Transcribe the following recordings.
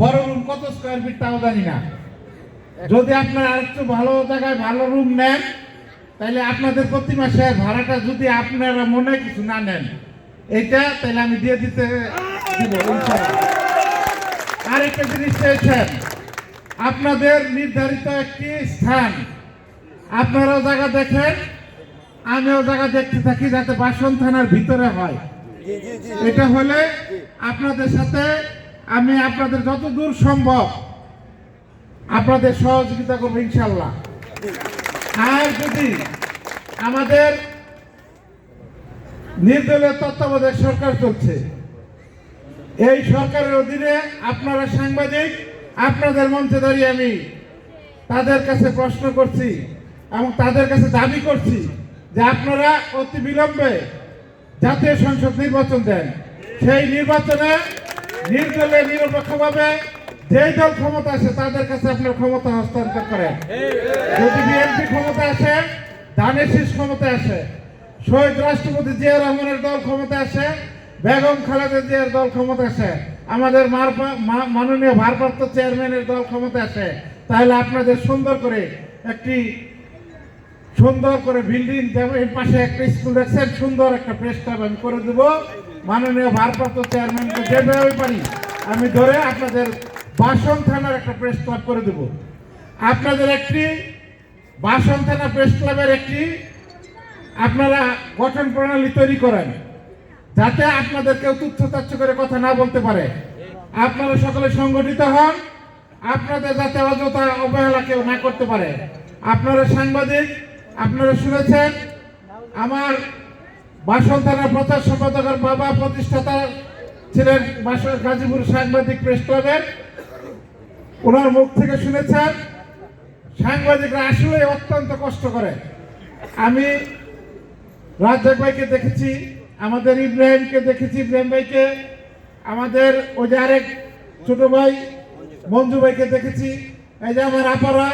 বড় রুম কত square feet তাও জানি না। যদি আপনারা আরেকটু ভালো জায়গায় ভালো রুম নেন তাহলে আপনাদের প্রতি মাসে ভাড়াটা যদি আপনারা মনে কিছু না নেন এটা তাহলে আমি দিয়ে দিতে দিব আরেকটা জিনিস চেয়েছেন আপনাদের নির্ধারিত একটি স্থান। আপনারাও জায়গা দেখেন আমিও জায়গা দেখতে থাকি যাতে বাসন থানার ভিতরে হয়। এটা হলে আপনাদের সাথে আমি আপনাদের যত দূর সম্ভব আপনাদের সহযোগিতা করব ইনশাল্লাহ। আর যদি আমাদের নির্দলীয় তত্ত্বাবধায়ক সরকার চলছে, এই সরকারের অধীনে আপনারা সাংবাদিক, আপনাদের মঞ্চে দাঁড়িয়ে আমি তাদের কাছে প্রশ্ন করছি এবং তাদের কাছে দাবি করছি যে আপনারা অতি বিলম্বে জাতীয় সংসদ নির্বাচন দেন। সেই নির্বাচনে নির্দলে নিরপেক্ষভাবে যেই দল ক্ষমতা আসে, তাদের কাছে আপনার ক্ষমতা হস্তান্তর করেন। যদি বিএনপি ক্ষমতা আসে ধানের শীষ ক্ষমতা আসে, শহীদ রাষ্ট্রপতি জিয়া রহমানের দল ক্ষমতা আসে, বেগম খালেদা জিয়ার দল ক্ষমতা আসে, আমাদের মাননীয় ভারপ্রাপ্ত চেয়ারম্যানের দল ক্ষমতা আসে, তাহলে আপনাদের সুন্দর করে একটি সুন্দর করে বিল্ডিং যেমন পাশে একটা স্কুল দেখছেন, সুন্দর একটা প্রেস ক্লাব আমি করে দেব। মাননীয় ভারপ্রাপ্ত চেয়ারম্যানকে যেভাবে পারি আমি ধরে আপনাদের বাসন থানার একটা প্রেস ক্লাব করে দেব। আপনাদের একটি বাসন থানা প্রেস ক্লাবের একটি আপনারা গঠন প্রণালী তৈরি করেন, যাতে আপনাদের কেউ তুচ্ছতাচ্ছ করে কথা না বলতে পারে। আপনারা সকলে সংগঠিত হন, আপনাদের যাতে অযথা অবহেলা কেউ না করতে পারে। আপনারা সাংবাদিক, আপনারা শুনেছেন, আমার বাসন থানার প্রচার সম্পাদকের বাবা প্রতিষ্ঠাতা ছিলেন গাজীপুর সাংবাদিক প্রেস ক্লাবের। ওনার মুখ থেকে শুনেছেন, সাংবাদিকরা আসলে অত্যন্ত কষ্ট করে। আমি রাজ্জাক ভাইকে দেখেছি, আমাদের ইব্রাহিমকে দেখেছি, ইব্রাহিম ভাইকে, আমাদের ওই যে আরেক ছোট ভাই মঞ্জু ভাইকে দেখেছি। এই যে আমার আপারা,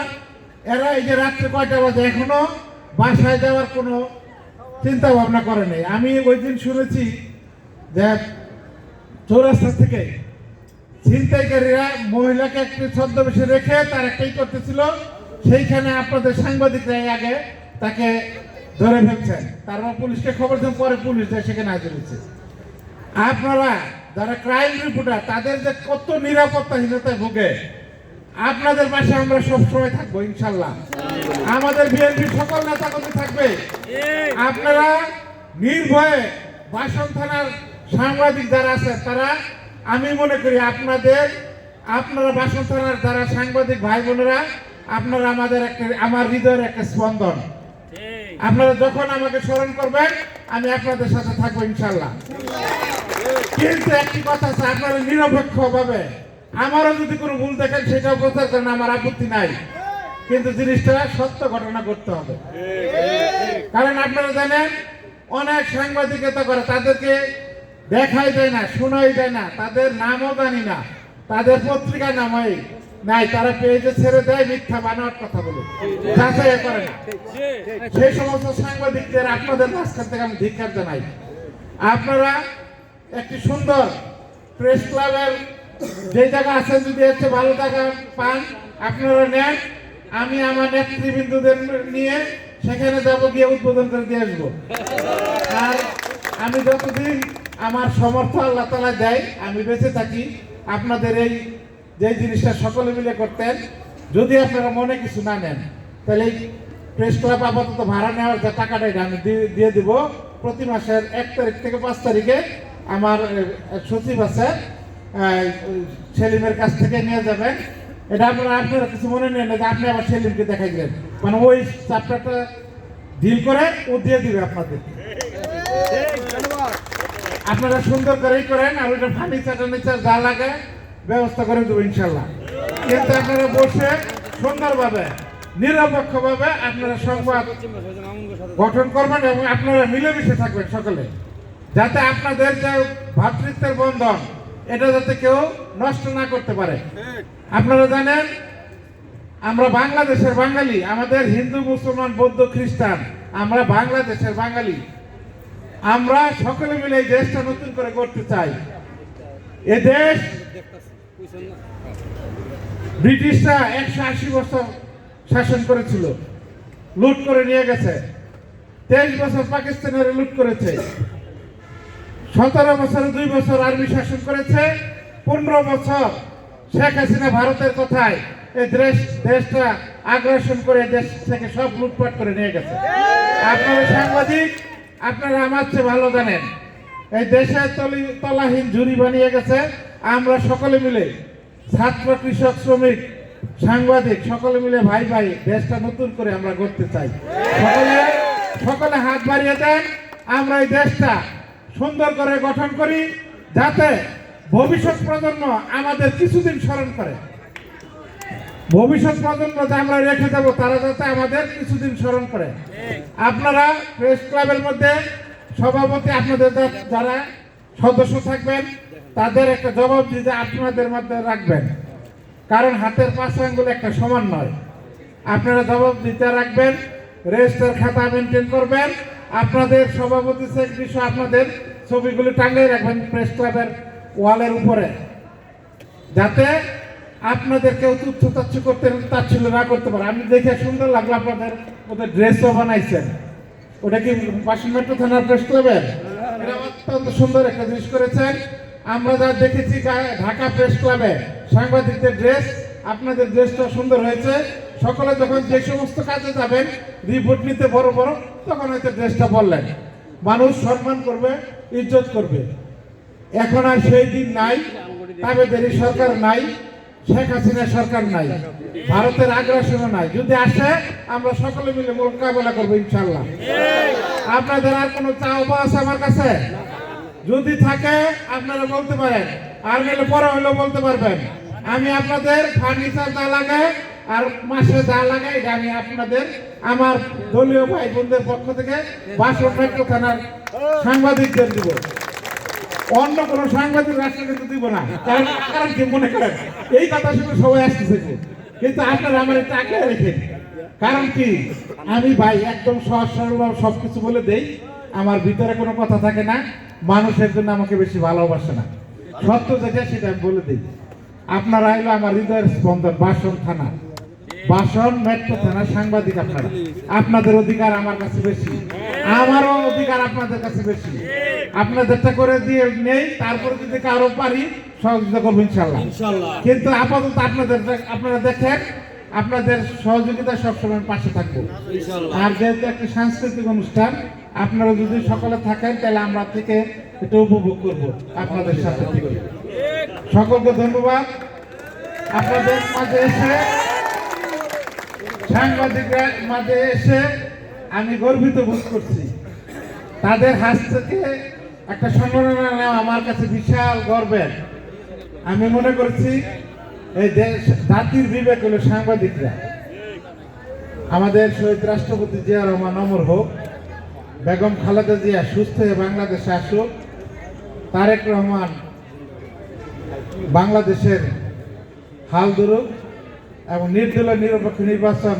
এরা এই যে রাত্রে কয়টা বাজে? এখনও বাসায় যাওয়ার কোনো চিন্তা ভাবনা করে নেই। আমি ওই দিন শুনেছি যে চৌরাস্তা থেকে ছিনতাইকারীরা মহিলাকে একটি ছদ্মবেশে রেখে তার একটাই করতেছিল। সেইখানে আপনাদের সাংবাদিকরা আগে তাকে ধরে ফেলছেন। তারপর পুলিশকে খবর দেন, পরে পুলিশ যায় সেখানে হাজির হয়েছে আপনারা যারা ক্রাইম রিপোর্টার, তাদের যে কত নিরাপত্তাহীনতায় ভোগে আপনাদের পাশে আমরা সবসময় থাকব, ইনশাল্লাহ। আমাদের বিএনপি সকল নেতা কর্মী থাকবে। আপনারা নির্ভয়ে বাসন থানার সাংবাদিক যারা আছে, তারা, আমি মনে করি আপনাদের, আপনারা বাসন থানার যারা সাংবাদিক ভাই বোনেরা, আপনারা আমাদের একটা, আমার হৃদয়ের একটা স্পন্দন। আপনারা যখন আমাকে স্মরণ করবেন, আমি আপনাদের সাথে থাকব, ইনশাল্লাহ। কিন্তু একটি কথা আছে, আপনারা নিরপেক্ষ ভাবে আমারও যদি কোনো ভুল দেখেন, সেটাও প্রচার করেন, আমার আপত্তি নাই। কিন্তু জিনিসটা সত্য ঘটনা করতে হবে। কারণ আপনারা জানেন, অনেক সাংবাদিকতা করে, তাদেরকে দেখাই যায় না, শোনাই যায় না, তাদের নামও জানি না, তাদের পত্রিকার নাম হয় নাই, তারা পেজে ছেড়ে দেয় মিথ্যা বানোয়ার কথা বলে, যাচাই করে না। সেই সমস্ত সাংবাদিকদের আপনাদের মাঝখান থেকে আমি ধিক্ষার জানাই। আপনারা একটি সুন্দর প্রেস ক্লাবের যে জায়গা আছে যদি হচ্ছে ভালো টাকা পান, আপনারা নেন। আমি আমার নেতৃবৃন্দদের নিয়ে সেখানে যাব, গিয়ে উদ্বোধন করে দিয়ে আসব। আর আমি যতদিন আমার সমর্থ আল্লাহ তালা দেয়, আমি বেঁচে থাকি। আপনাদের এই যে জিনিসটা সকলে মিলে করতেন, যদি আপনারা মনে কিছু না নেন, তাহলে প্রেস ক্লাব আপাতত ভাড়া নেওয়ার যে টাকাটা আমি দিয়ে- দিব। প্রতি মাসের এক তারিখ থেকে পাঁচ তারিখে আমার সচিব আছে সেলিমের কাছ থেকে নিয়ে যাবেন। এটা আপনারা আপনারা কিছু মনে নেন না যে আপনি আবার সেলিমকে দেখাই দিলেন। মানে ওই চ্যাপ্টারটা ডিল করে, ও দিয়ে দিবে আপনাদের। আপনারা সুন্দর করেই করেন, আর ওইটা ফার্নিচার টার্নিচার যা লাগে, ব্যবস্থা করে দেবো ইনশাল্লাহ। কিন্তু আপনারা বসে সুন্দরভাবে, নিরপেক্ষভাবে আপনারা সংবাদ গঠন করবেন এবং আপনারা মিলেমিশে থাকবেন সকলে। যাতে আপনাদের যে ভ্রাতৃত্বের বন্ধন এটা যাতে কেউ নষ্ট না করতে পারে। আপনারা জানেন, আমরা বাংলাদেশের বাঙালি, আমাদের হিন্দু, মুসলমান, বৌদ্ধ, খ্রিস্টান, আমরা বাংলাদেশের বাঙালি। আমরা সকলে মিলে এই দেশটা নতুন করে করতে চাই। এ দেশ ব্রিটিশরা একশো আশি বছর শাসন করেছিল, লুট করে নিয়ে গেছে। তেইশ বছর পাকিস্তানের লুট করেছে। সতেরো বছর, দুই বছর আর্মি শাসন করেছে। পনেরো বছর শেখ হাসিনা ভারতের কথায় এই দেশ, দেশটা আগ্রাসন করে দেশ থেকে সব লুটপাট করে নিয়ে গেছে। আপনারা সাংবাদিক, আপনারা আমার চেয়ে ভালো জানেন, এই দেশে তলি, তলাহীন ঝুড়ি বানিয়ে গেছে। আমরা সকলে মিলে, ছাত্র, কৃষক, শ্রমিক, সাংবাদিক, সকলে মিলে ভাই ভাই, দেশটা নতুন করে আমরা করতে চাই। সকলে সকলে হাত বাড়িয়ে দেন, আমরা এই দেশটা সুন্দর করে গঠন করি যাতে ভবিষ্যৎ প্রজন্ম আমাদের কিছুদিন স্মরণ করে। ভবিষ্যৎ প্রজন্ম যে আমরা রেখে দেবো, তারা যাতে আমাদের কিছুদিন স্মরণ করে। আপনারা প্রেস ক্লাবের মধ্যে সভাপতি আপনাদের যারা সদস্য থাকবেন, তাদের একটা জবাব দিতে আপনাদের মধ্যে রাখবেন। কারণ হাতের পাঁচ আঙ্গুল একটা সমান নয়। আপনারা জবাব দিতে রাখবেন, রেজিস্টার খাতা মেনটেন করবেন আপনাদের সভাপতি সেক্রেটারি সহ আপনাদের ছবিগুলি টাঙিয়ে রাখবেন প্রেস ক্লাবের ওয়ালের উপরে। যাতে আপনাদের কেউ তুচ্ছ তাচ্ছ করতে তাচ্ছিল্য না করতে পারে। আমি দেখে সুন্দর লাগল আপনাদের ওদের ড্রেসও বানাইছেন। ওটা কি মেট্রো থানার প্রেস ক্লাবের অত্যন্ত সুন্দর একটা জিনিস করেছেন। আমরা যা দেখেছি ঢাকা প্রেস ক্লাবে সাংবাদিকদের ড্রেস আপনাদের ড্রেসটা সুন্দর হয়েছে। সকলে যখন যে সমস্ত কাজে যাবেন রিপোর্ট নিতে বড় বড়, তখন হয়তো ড্রেসটা বললেন। মানুষ সম্মান করবে, ইজ্জত করবে। এখন আর সেই দিন নাই, তাবেদারি সরকার নাই, শেখ হাসিনা সরকার নাই, ভারতের আগ্রাসনও নাই। যদি আসে, আমরা সকলে মিলে মোকাবেলা করব ইনশাল্লাহ। আপনাদের আর কোনো চাওয়া আছে আমার কাছে? যদি থাকে, আপনারা বলতে পারেন। আর নাহলে পরে হলেও বলতে পারবেন। আমি আপনাদের ফার্নিচার যা লাগে আর মাসে যা লাগে এটা আমি আপনাদের, আমার দলীয় ভাই বোনদের পক্ষ থেকে বাসন থানার সাংবাদিকদের দিব। অন্য কোনো সাংবাদিক রাষ্ট্র কিন্তু দিব না, কারণ কি মনে করেন? এই কথা শুনে সবাই আসতেছে কিন্তু আপনারা আমার একটা আগে কারণ কি? আমি ভাই একদম সহজ সরল সব কিছু বলে দেই, আমার ভিতরে কোনো কথা থাকে না, মানুষের জন্য আমাকে বেশি ভালোবাসে না। সত্য যেটা সেটা আমি বলে দিই। আপনারা হলো আমার হৃদয়ের স্পন্দন, বাসন থানা। বাসন মেট্রো থানা সাংবাদিক আপনারা। আপনাদের অধিকার আমার কাছে বেশি। আমারও অধিকার আপনাদের কাছে বেশি। আপনাদেরটা করে দিয়ে নেই তারপরে যদি কারও পারি সহযোগিতা করব ইনশাল্লাহ। কিন্তু আপাতত আপনাদের আপনারা দেখেন আপনাদের সহযোগিতা সবসময় পাশে থাকব। আর যেহেতু একটা সাংস্কৃতিক অনুষ্ঠান আপনারা যদি সকলে থাকেন তাহলে আমরা থেকে এটা উপভোগ করব আপনাদের সাথে সকলকে ধন্যবাদ। আপনাদের মাঝে এসে সাংবাদিকরা মাঝে এসে আমি গর্বিত বোধ করছি। তাদের হাত থেকে একটা সম্মাননা নেওয়া আমার কাছে বিশাল গর্বের। আমি মনে করছি এই দেশ, জাতির বিবেক হলো সাংবাদিকরা। আমাদের শহীদ রাষ্ট্রপতি জিয়া রহমান অমর হোক, বেগম খালেদা জিয়া সুস্থ হয়ে বাংলাদেশে আসুক, তারেক রহমান বাংলাদেশের হাল ধরুক এবং নির্দলীয় নিরপেক্ষ নির্বাচন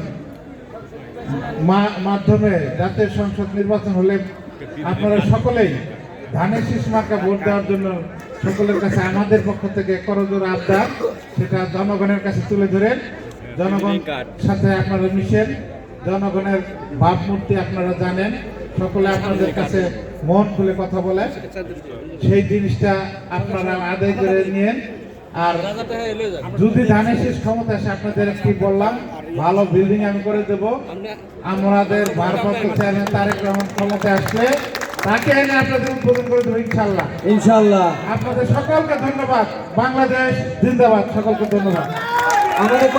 মাধ্যমে জাতীয় সংসদ নির্বাচন হলে আপনারা সকলেই ধানের শীষ মার্কা ভোট দেওয়ার জন্য সকলের কাছে আমাদের পক্ষ থেকে করজোর আবদার, সেটা জনগণের কাছে তুলে ধরেন জনগণ সাথে আপনারা মিশেন। জনগণের ভাবমূর্তি আপনারা জানেন। সকলে আপনাদের কাছে মন খুলে কথা বলে সেই জিনিসটা আপনারা আদায় করে নিয়েন। আর যদি ধানের শেষ ক্ষমতা আসে আপনাদের কি বললাম ভালো বিল্ডিং আমি করে দেব। আমাদের ভারপ্রাপ্ত চেয়ারম্যান তারেক রহমান ক্ষমতা আসলে তাকে এনে আপনাদের উদ্বোধন করে দেবো ইনশাল্লাহ। ইনশাল্লাহ। আপনাদের সকলকে ধন্যবাদ। বাংলাদেশ জিন্দাবাদ। সকলকে ধন্যবাদ। আমাদের